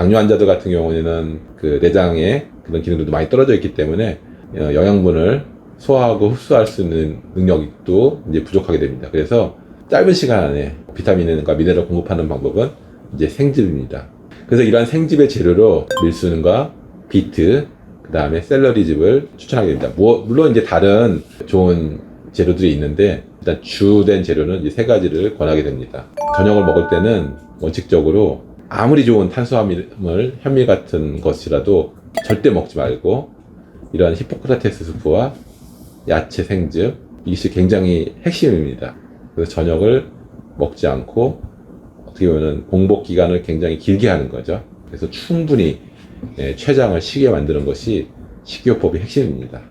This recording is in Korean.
당뇨 환자들 같은 경우에는 그 내장의 그런 기능들도 많이 떨어져 있기 때문에 어, 영양분을 소화하고 흡수할 수 있는 능력도 이제 부족하게 됩니다. 그래서 짧은 시간 안에 비타민과 미네랄을 공급하는 방법은 이제 생즙입니다. 그래서 이러한 생즙의 재료로 밀순과 비트, 그 다음에 샐러리즙을 추천하게 됩니다. 뭐- 물론 이제 다른 좋은 재료들이 있는데 일단 주된 재료는 이세 가지를 권하게 됩니다. 저녁을 먹을 때는 원칙적으로 아무리 좋은 탄수화물, 현미 같은 것이라도 절대 먹지 말고 이러한 히포크라테스 수프와 야채 생즙 이것이 굉장히 핵심입니다. 그래서 저녁을 먹지 않고 어떻게 보면 공복 기간을 굉장히 길게 하는 거죠. 그래서 충분히 예, 췌장을 쉬게 만드는 것이 식이요법의 핵심입니다.